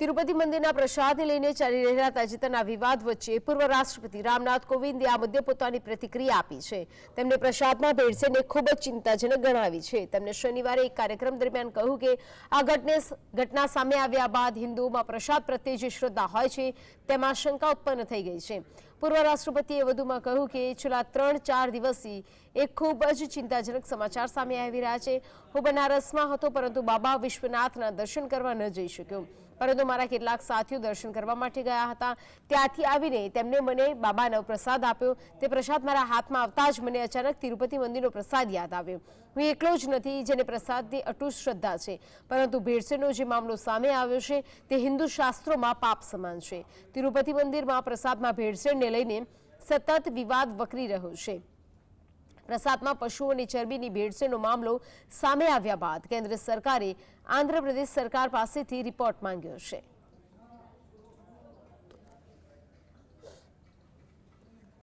તિરુપતિ મંદિરના પ્રસાદને લઈને ચાલી રહેલા તાજેતરના વિવાદ વચ્ચે પૂર્વ રાષ્ટ્રપતિ રામનાથ કોવિંદે આ મુદ્દે પોતાની પ્રતિક્રિયા આપી છે. તેમણે પ્રસાદમાં ભેળસેને ખૂબ જ ચિંતાજનક ગણાવી છે. તેમણે શનિવારે એક કાર્યક્રમ દરમિયાન કહ્યું કે આ ઘટને ઘટના સામે આવ્યા બાદ હિન્દુઓમાં પ્રસાદ પ્રત્યે જે શ્રદ્ધા હોય છે, તેમાં શંકા ઉત્પન્ન થઈ ગઈ છે. પૂર્વ રાષ્ટ્રપતિએ વધુમાં કહ્યું કે છેલ્લા ત્રણ ચાર દિવસથી એક ખૂબ જ ચિંતાજનક સમાચાર સામે આવી રહ્યા છે. હું બનારસમાં હતો, પરંતુ બાબા વિશ્વનાથના દર્શન કરવા ન જઈ શક્યો. પરંતુ મારા કેટલાક સાથીઓ દર્શન કરવા માટે ગયા હતા. ત્યાંથી આવીને તેમણે મને બાબાનો પ્રસાદ આપ્યો. તે પ્રસાદ મારા હાથમાં આવતા જ મને અચાનક તિરુપતિ મંદિરનો પ્રસાદ યાદ આવ્યો. હું એકલો જ નથી, જેને પ્રસાદની અટૂટ શ્રદ્ધા છે. પરંતુ ભેળસેળનો જે મામલો સામે આવ્યો છે, તે હિન્દુ શાસ્ત્રોમાં પાપ સમાન છે. તિરુપતિ મંદિરમાં પ્રસાદમાં ભેળસેળને લઈને સતત વિવાદ વકરી રહ્યો છે. પ્રસાદમાં પશુઓની ચરબીની ભેળસેળનો મામલો સામે આવ્યા બાદ કેન્દ્ર સરકારે આંધ્રપ્રદેશ સરકાર પાસેથી રિપોર્ટ માંગ્યો છે.